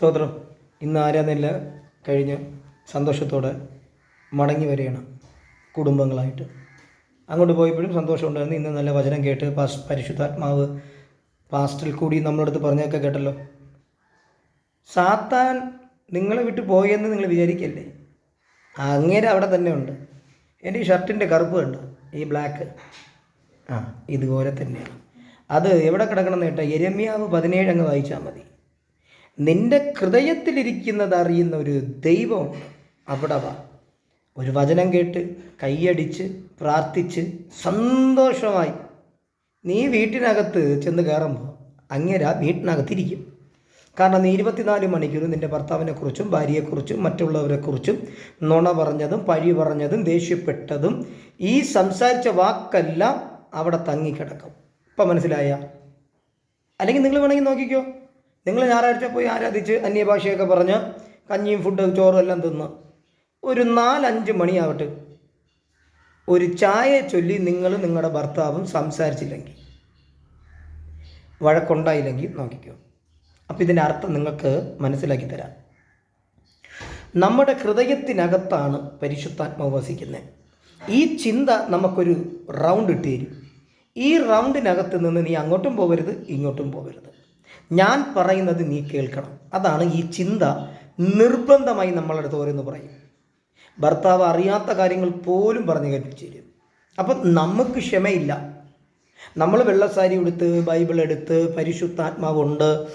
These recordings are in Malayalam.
സ്തോത്രം. ഇന്ന് ആരാധനയില്ല കഴിഞ്ഞ് സന്തോഷത്തോടെ മടങ്ങി വരികയാണ് കുടുംബങ്ങളായിട്ട്. അങ്ങോട്ട് പോയപ്പോഴും സന്തോഷമുണ്ടായിരുന്നു. ഇന്ന് നല്ല വചനം കേട്ട് പാസ് പരിശുദ്ധാത്മാവ് പാസ്റ്റിൽ കൂടി നമ്മളടുത്ത് പറഞ്ഞൊക്കെ കേട്ടല്ലോ. സാത്താൻ നിങ്ങളെ വിട്ട് പോയെന്ന് നിങ്ങൾ വിചാരിക്കല്ലേ? അങ്ങേരെ അവിടെ തന്നെ ഉണ്ട്. എന്റെ ഈ ഷർട്ടിന്റെ കറുപ്പ് കണ്ട ഈ ബ്ലാക്ക്. ആ ഇതുപോലെ തന്നെയാണ്. അത് എവിടെ കിടക്കണം എന്ന് കേട്ടാൽ എരമ്യാവ് പതിനേഴ് അങ്ങ് വായിച്ചാൽ മതി. നിന്റെ ഹൃദയത്തിലിരിക്കുന്നത് അറിയുന്ന ഒരു ദൈവം അവിടെ വാ. ഒരു വചനം കേട്ട് കൈയടിച്ച് പ്രാർത്ഥിച്ച് സന്തോഷമായി. നീ വീട്ടിനകത്ത് ചെന്ന് കയറുമ്പോൾ അങ്ങേര വീട്ടിനകത്തിരിക്കും. കാരണം നീ ഇരുപത്തിനാല് മണിക്കൂർ നിന്റെ ഭർത്താവിനെക്കുറിച്ചും ഭാര്യയെക്കുറിച്ചും മറ്റുള്ളവരെക്കുറിച്ചും നുണ പറഞ്ഞതും പഴി പറഞ്ഞതും ദേഷ്യപ്പെട്ടതും ഈ സംസാരിച്ച വാക്കെല്ലാം അവിടെ തങ്ങിക്കിടക്കും. ഇപ്പം മനസ്സിലായ? അല്ലെങ്കിൽ നിങ്ങൾ വേണമെങ്കിൽ നോക്കിക്കോ. നിങ്ങൾ ഞായറാഴ്ച പോയി ആരാധിച്ച് അന്യഭാഷയൊക്കെ പറഞ്ഞ് കഞ്ഞിയും ഫുഡ് ചോറും എല്ലാം തിന്ന് ഒരു നാലഞ്ച് മണിയാവട്ടെ ഒരു ചായ ചൊല്ലി നിങ്ങൾ നിങ്ങളുടെ ഭർത്താവും സംസാരിച്ചില്ലെങ്കിൽ വഴക്കുണ്ടായില്ലെങ്കിൽ നോക്കിക്കോ. അപ്പോൾ ഇതിന്റെ അർത്ഥം നിങ്ങൾക്ക് മനസ്സിലാക്കി തരാം. നമ്മുടെ ഹൃദയത്തിനകത്താണ് പരിശുദ്ധാത്മാവ് വസിക്കുന്നത്. ഈ ചിന്ത നമുക്കൊരു റൗണ്ട് ഇട്ട് തരും ഈ റൗണ്ടിനകത്ത് നിന്ന് നീ അങ്ങോട്ടും പോകരുത് ഇങ്ങോട്ടും പോകരുത്. ഞാൻ പറയുന്നത് നീ കേൾക്കണം. അതാണ് ഈ ചിന്ത നിർബന്ധമായി നമ്മളടുത്ത് ഓരോന്ന് പറയും. ഭർത്താവ് അറിയാത്ത കാര്യങ്ങൾ പോലും പറഞ്ഞു കേൾപ്പിച്ചു തരും. അപ്പം നമുക്ക് ക്ഷമയില്ല. നമ്മൾ വെള്ളസാരി എടുത്ത് ബൈബിൾ എടുത്ത് പരിശുദ്ധാത്മാവുണ്ട്.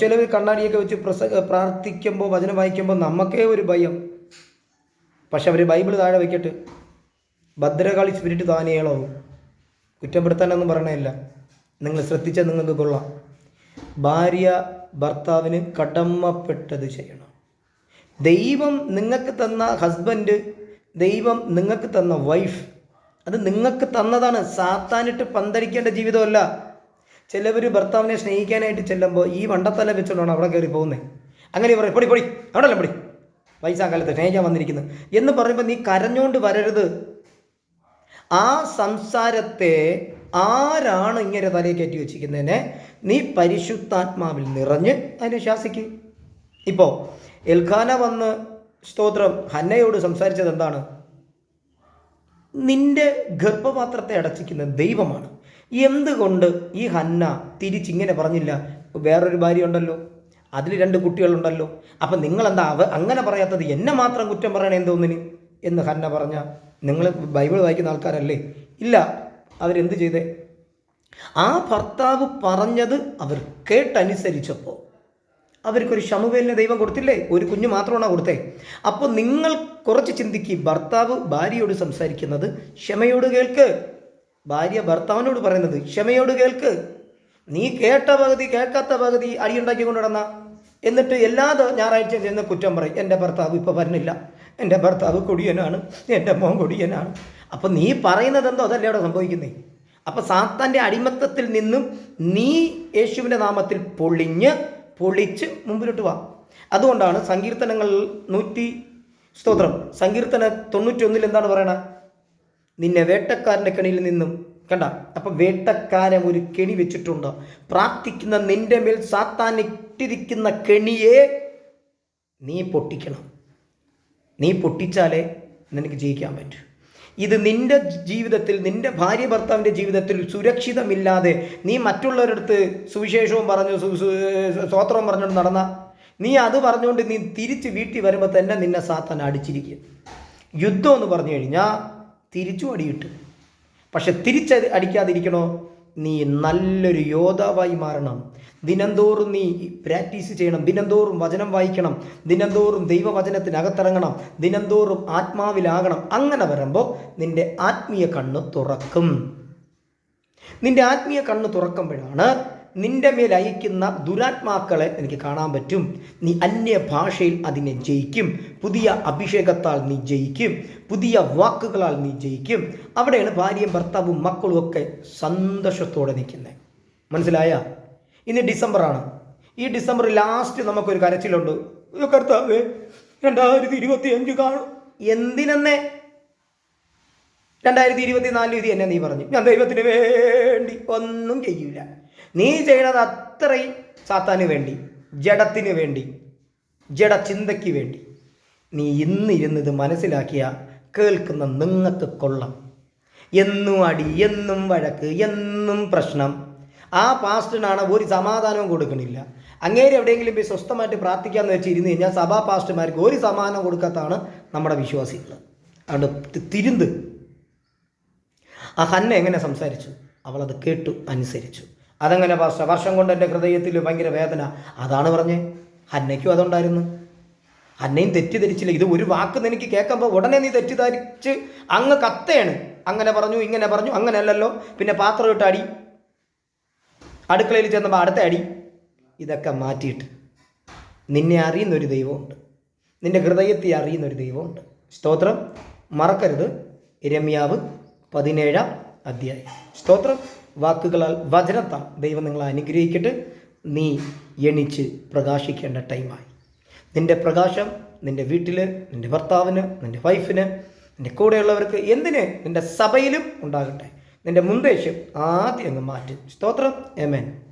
ചിലവർ കണ്ണാടിയൊക്കെ വെച്ച് പ്രസ പ്രാർത്ഥിക്കുമ്പോൾ വചനം വായിക്കുമ്പോൾ നമുക്കേ ഒരു ഭയം. പക്ഷെ അവർ ബൈബിൾ താഴെ വയ്ക്കട്ടെ ഭദ്രകാളി സ്പിരിറ്റ് താനേളാവും. കുറ്റപ്പെടുത്താനൊന്നും പറയണമില്ല നിങ്ങൾ ശ്രദ്ധിച്ചാൽ നിങ്ങൾക്ക് കൊള്ളാം. ഭാര്യ ഭർത്താവിന് കടമപ്പെട്ടത് ചെയ്യണം. ദൈവം നിങ്ങൾക്ക് തന്ന ഹസ്ബൻഡ് ദൈവം നിങ്ങൾക്ക് തന്ന വൈഫ് അത് നിങ്ങൾക്ക് തന്നതാണ്. സാത്താനിട്ട് പന്തടിക്കേണ്ട ജീവിതമല്ല. ചിലവർ ഭർത്താവിനെ സ്നേഹിക്കാനായിട്ട് ചെല്ലുമ്പോൾ ഈ വണ്ടത്തല വെച്ചുകൊണ്ടാണ് അവിടെ കയറി പോകുന്നത് അങ്ങനെ പറയും പൊടി പൊടി അവിടെ പൊടി. വയസ്സാകാലത്ത് സ്നേഹിക്കാൻ വന്നിരിക്കുന്നത് എന്ന് പറയുമ്പോൾ നീ കരഞ്ഞുകൊണ്ട് വരരുത്. ആ സംസാരത്തെ ആരാണ് ഇങ്ങനെ തലയിൽ കയറ്റി വെച്ചിരിക്കുന്നതിനെ? നീ പരിശുദ്ധാത്മാവിൽ നിറഞ്ഞ് അതിനെ ശാസിക്ക്. ഇപ്പോൾ എൽഖാന വന്ന് സ്തോത്രം ഹന്നയോട് സംസാരിച്ചത് എന്താണ്? നിന്റെ ഗർഭപാത്രത്തെ അടച്ചിക്കുന്ന ദൈവമാണ്. എന്തുകൊണ്ട് ഈ ഹന്ന തിരിച്ചിങ്ങനെ പറഞ്ഞില്ല? വേറൊരു ഭാര്യ ഉണ്ടല്ലോ. അതിൽ രണ്ട് കുട്ടികളുണ്ടല്ലോ. അപ്പം നിങ്ങളെന്താ അവ അങ്ങനെ പറയാത്തത്? എന്നെ മാത്രം കുറ്റം പറയണേ എന്തോന്നിന്? എന്ന് ഹന്ന പറഞ്ഞ നിങ്ങൾ ബൈബിൾ വായിക്കുന്ന ആൾക്കാരല്ലേ? ഇല്ല. അവരെന്ത് ചെയ്തേ? ആ ഭർത്താവ് പറഞ്ഞത് അവർ കേട്ടനുസരിച്ചപ്പോൾ അവർക്കൊരു ശമുവേലിന് ദൈവം കൊടുത്തില്ലേ? ഒരു കുഞ്ഞു മാത്രമാണോ കൊടുത്തേ? അപ്പോൾ നിങ്ങൾ കുറച്ച് ചിന്തിക്കുക ഭർത്താവ് ഭാര്യയോട് സംസാരിക്കുന്നത് ക്ഷമയോട് കേൾക്ക്. ഭാര്യ ഭർത്താവിനോട് പറയുന്നത് ക്ഷമയോട് കേൾക്ക്. നീ കേട്ട പകുതി കേൾക്കാത്ത പകുതി അടിയുണ്ടാക്കി കൊണ്ടു നടന്ന എന്നിട്ട് എല്ലാ ഞായറാഴ്ചയും ചെന്ന് കുറ്റം പറയും. എന്റെ ഭർത്താവ് ഇപ്പോൾ വരുന്നില്ല. എന്റെ ഭർത്താവ് കൊടിയനാണ് എന്റെ മോൻ കൊടിയനാണ്. അപ്പം നീ പറയുന്നത് എന്തോ അതല്ലേ അവിടെ സംഭവിക്കുന്നേ? അപ്പം സാത്താന്റെ അടിമത്തത്തിൽ നിന്നും നീ യേശുവിന്റെ നാമത്തിൽ പൊളിഞ്ഞ് പൊളിച്ച് മുമ്പിലോട്ട് വാ. അതുകൊണ്ടാണ് സങ്കീർത്തനങ്ങൾ നൂറ്റി സ്തോത്രം. സങ്കീർത്തന തൊണ്ണൂറ്റി ഒന്നിൽ എന്താണ് പറയണത് നിന്നെ വേട്ടക്കാരന്റെ കെണിയിൽ നിന്നും കണ്ട? അപ്പം വേട്ടക്കാരൻ ഒരു കെണി വെച്ചിട്ടുണ്ട്. പ്രാർത്ഥിക്കുന്ന നിന്റെ മേൽ സാത്താൻ ഇട്ടിരിക്കുന്ന കെണിയെ നീ പൊട്ടിക്കണം. നീ പൊട്ടിച്ചാലേ നിനക്ക് ജയിക്കാൻ പറ്റൂ. ഇത് നിന്റെ ജീവിതത്തിൽ നിന്റെ ഭാര്യ ഭർത്താവിന്റെ ജീവിതത്തിൽ സുരക്ഷിതമില്ലാതെ നീ മറ്റുള്ളവരടുത്ത് സുവിശേഷവും പറഞ്ഞു സ്വോത്രവും പറഞ്ഞുകൊണ്ട് നടന്ന നീ അത് പറഞ്ഞുകൊണ്ട് നീ തിരിച്ച് വീട്ടിൽ വരുമ്പോൾ തന്നെ നിന്നെ സാത്താൻ അടിച്ചിരിക്കും. യുദ്ധം എന്ന് പറഞ്ഞു കഴിഞ്ഞാൽ തിരിച്ചും അടിയിട്ട്. പക്ഷെ തിരിച്ച് അടിക്കാതിരിക്കണോ? നീ നല്ലൊരു യോദ്ധാവായി മാറണം. ദിനംതോറും നീ പ്രാക്ടീസ് ചെയ്യണം. ദിനംതോറും വചനം വായിക്കണം. ദിനംതോറും ദൈവവചനത്തിനകത്തിറങ്ങണം. ദിനംതോറും ആത്മാവിലാകണം. അങ്ങനെ വരുമ്പോൾ നിന്റെ ആത്മീയ കണ്ണ് തുറക്കും. നിന്റെ ആത്മീയ കണ്ണ് തുറക്കുമ്പോഴാണ് നിന്റെ മേൽ അയക്കുന്ന ദുരാത്മാക്കളെ എനിക്ക് കാണാൻ പറ്റും. നീ അന്യ ഭാഷയിൽ അതിനെ ജയിക്കും. പുതിയ അഭിഷേകത്താൽ നീ ജയിക്കും. പുതിയ വാക്കുകളാൽ നീ ജയിക്കും. അവിടെയാണ് ഭാര്യയും ഭർത്താവും മക്കളും ഒക്കെ സന്തോഷത്തോടെ നിൽക്കുന്നത്. മനസ്സിലായ? ഇന്ന് ഡിസംബറാണ് ഈ ഡിസംബർ ലാസ്റ്റ് നമുക്കൊരു കരച്ചിലുണ്ട്. "അയ്യോ കർത്താവേ രണ്ടായിരത്തി ഇരുപത്തി അഞ്ച് കാണും. എന്തിനെന്നേ? രണ്ടായിരത്തി ഇരുപത്തി നാല് ഇത് എന്നെ നീ പറഞ്ഞു. ഞാൻ ദൈവത്തിന് വേണ്ടി ഒന്നും ചെയ്യൂല. നീ ചെയ്യണത് അത്രയും സാത്താന് വേണ്ടി ജഡത്തിന് വേണ്ടി ജഡ ചിന്തയ്ക്ക് വേണ്ടി. നീ ഇന്ന് ഇരുന്നത് മനസ്സിലാക്കിയ കേൾക്കുന്ന നിങ്ങൾക്ക് കൊള്ളം. എന്നും അടി എന്നും വഴക്ക് എന്നും പ്രശ്നം. ആ പാസ്റ്റിനാണ് ഒരു സമാധാനവും കൊടുക്കണില്ല. അങ്ങേര് എവിടെയെങ്കിലും പോയി സ്വസ്ഥമായിട്ട് പ്രാർത്ഥിക്കാമെന്ന് വെച്ച് ഇരുന്ന് കഴിഞ്ഞാൽ സഭാ പാസ്റ്റർമാർക്ക് ഒരു സമാധാനം കൊടുക്കാത്തതാണ് നമ്മുടെ വിശ്വാസികൾ അതുകൊണ്ട് തിരുന്ത്. ആ ഹന്ന എങ്ങനെ സംസാരിച്ചു? അവളത് കേട്ടു അനുസരിച്ചു. അതങ്ങനെ പാസ്റ്റർ വർഷം കൊണ്ട് എന്റെ ഹൃദയത്തിൽ ഭയങ്കര വേദന. അതാണ് പറഞ്ഞേ. ഹന്നയ്ക്കും അതുണ്ടായിരുന്നു. അന്നയും തെറ്റിദ്ധരിച്ചില്ല. ഇത് ഒരു വാക്ക് നിനക്ക് കേൾക്കുമ്പോൾ ഉടനെ നീ തെറ്റിദ്ധരിച്ച് അങ്ങ് കത്തയാണ് അങ്ങനെ പറഞ്ഞു ഇങ്ങനെ പറഞ്ഞു അങ്ങനെയല്ലല്ലോ. പിന്നെ പാത്രം ഇട്ട് അടി. അടുക്കളയിൽ ചെന്നപ്പോൾ അടുത്ത അടി. ഇതൊക്കെ മാറ്റിയിട്ട് നിന്നെ അറിയുന്നൊരു ദൈവമുണ്ട്. നിന്റെ ഹൃദയത്തെ അറിയുന്നൊരു ദൈവമുണ്ട്. സ്തോത്രം. മറക്കരുത്. രമ്യാവ് പതിനേഴാം അധ്യായം. സ്തോത്രം. വാക്കുകളാൽ വചനത്താൽ ദൈവം നിങ്ങളെ അനുഗ്രഹിക്കട്ടെ. നീ എണിച്ച് പ്രകാശിക്കേണ്ട ടൈമായി. നിന്റെ പ്രകാശം നിന്റെ വീട്ടിൽ നിന്റെ ഭർത്താവിന് നിന്റെ വൈഫിന് നിന്റെ കൂടെയുള്ളവർക്ക് എന്തിന്? നിന്റെ സഭയിലും ഉണ്ടാകട്ടെ. നിന്റെ മുൻദേശ്യം ആദ്യം അങ്ങ് മാറ്റും. സ്തോത്രം. എമേൻ